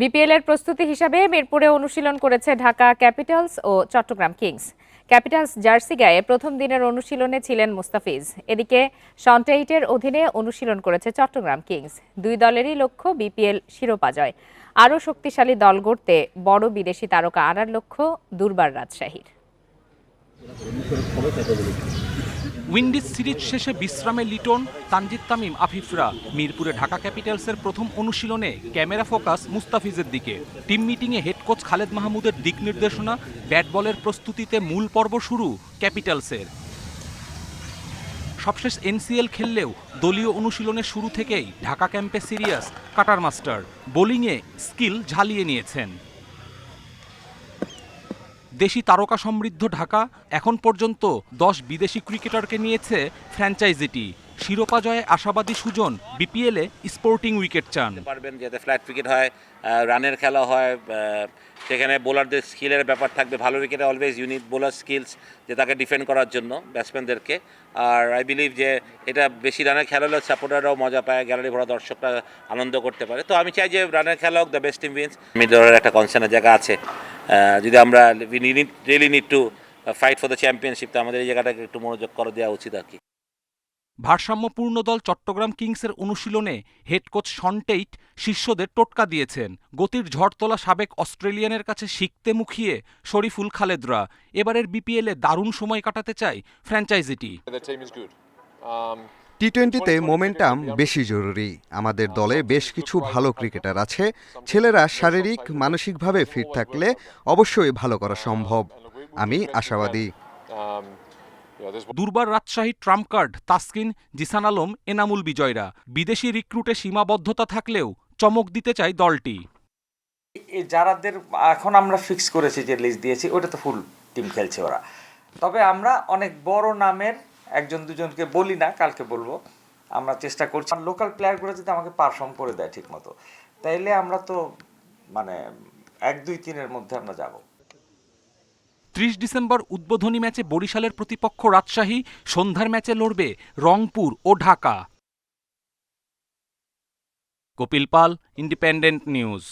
BPL এর প্রস্তুতি হিসাবে মিরপুরে অনুশীলন করেছে ঢাকা ক্যাপিটালস ও চট্টগ্রাম কিংস। ক্যাপিটালস জার্সি গায়ে প্রথম দিনের অনুশীলনে ছিলেন মুস্তাফিজ। এদিকে সন্টেইটের অধীনে অনুশীলন করেছে চট্টগ্রাম কিংস। দুই দলেরই লক্ষ্য বিপিএল শিরোপা জয়। আরও শক্তিশালী দল গড়তে বড় বিদেশি তারকা আনার লক্ষ্য দুর্বার রাজশাহীর। উইন্ডিজ সিরিজ শেষে বিশ্রামে লিটন, তানজিদ তামিম, আফিফরা। মিরপুরে ঢাকা ক্যাপিটালসের প্রথম অনুশীলনে ক্যামেরা ফোকাস মুস্তাফিজের দিকে। টিম মিটিংয়ে হেড কোচ খালেদ মাহমুদের দিক নির্দেশনা, ব্যাট বলের প্রস্তুতিতে মূল পর্ব শুরু ক্যাপিটালসের। সবশেষ এনসিএল খেললেও দলীয় অনুশীলনের শুরু থেকেই ঢাকা ক্যাম্পে সিরিয়াস কাটার মাস্টার বোলিংয়ে স্কিল ঝালিয়ে নিয়েছেন। দেশি তারকা সমৃদ্ধ ঢাকা এখন পর্যন্ত দশ বিদেশি ক্রিকেটারকে নিয়েছে ফ্র্যাঞ্চাইজিটি। শিরোপা জয়ে আশাবাদী সুজন, বিপিএলে স্পোর্টিং উইকেট চান। পারবেন, যাতে ফ্ল্যাট উইকেট হয় রানের খেলা হয় সেখানে বোলারদের স্কিলের ব্যাপার থাকবে। ভালো উইকেটে অলওয়েজ ইউনিট বোলার স্কিলস যে তাকে ডিফেন্ড করার জন্য ব্যাটসম্যানদেরকে আর আই বিলিভ যে এটা বেশি রানের খেলা হলে সাপোর্টাররাও মজা পায় গ্যালারি ভরা দর্শকরা আনন্দ করতে পারে। তো আমি চাই যে রানের খেলা হোক দ্য বেস্ট টিম উইন্স মিডলের একটা কনসার্নের জায়গা আছে। যদি আমরা really need to fight for the championship তো আমাদের এই জায়গাটাকে একটু মনোযোগ করে দেওয়া উচিত আর কি। ভারসাম্যপূর্ণ দল চট্টগ্রাম কিংসের অনুশীলনে হেড কোচ সন্টেইট শিষ্যদের টোটকা দিয়েছেন। গতির ঝড় তোলা সাবেক অস্ট্রেলিয়ানের কাছে শিখতে মুখিয়ে শরীফুল খালেদরা। এবারের বিপিএলে দারুণ সময় কাটাতে চায় ফ্র্যাঞ্চাইজিটি। টি টোয়েন্টিতে মোমেন্টাম বেশি জরুরি। আমাদের দলে বেশ কিছু ভালো ক্রিকেটার আছে। ছেলেরা শারীরিক মানসিকভাবে ফিট থাকলে অবশ্যই ভালো করা সম্ভব। আমি আশাবাদী। দুর্বার রাজশাহী ট্রাম্প কার্ড তাসকিন জিসান আলম এনামুল বিজয়রা। বিদেশি রিক্রুটে সীমাবদ্ধতা থাকলেও চমক দিতে চায় দলটি। যারাদের এখন আমরা ফিক্স করেছি যে লিস্ট দিয়েছি ওটা তো ফুল টিম খেলছে ওরা। তবে আমরা অনেক বড় নামের একজন দুজনকে বলি না, কালকে বলব। আমরা চেষ্টা করছি। লোকাল প্লেয়ারগুলো যদি আমাকে পারফর্ম করে দেয় ঠিক মতো তাইলে আমরা তো মানে এক, দুই, তিনের মধ্যে আমরা যাব। ত্রিশ ডিসেম্বর উদ্বোধনী ম্যাচে বরিশালের প্রতিপক্ষ রাজশাহী, সন্ধ্যার ম্যাচে লড়বে রংপুর ও Dhaka. Kapil Pal, independent news.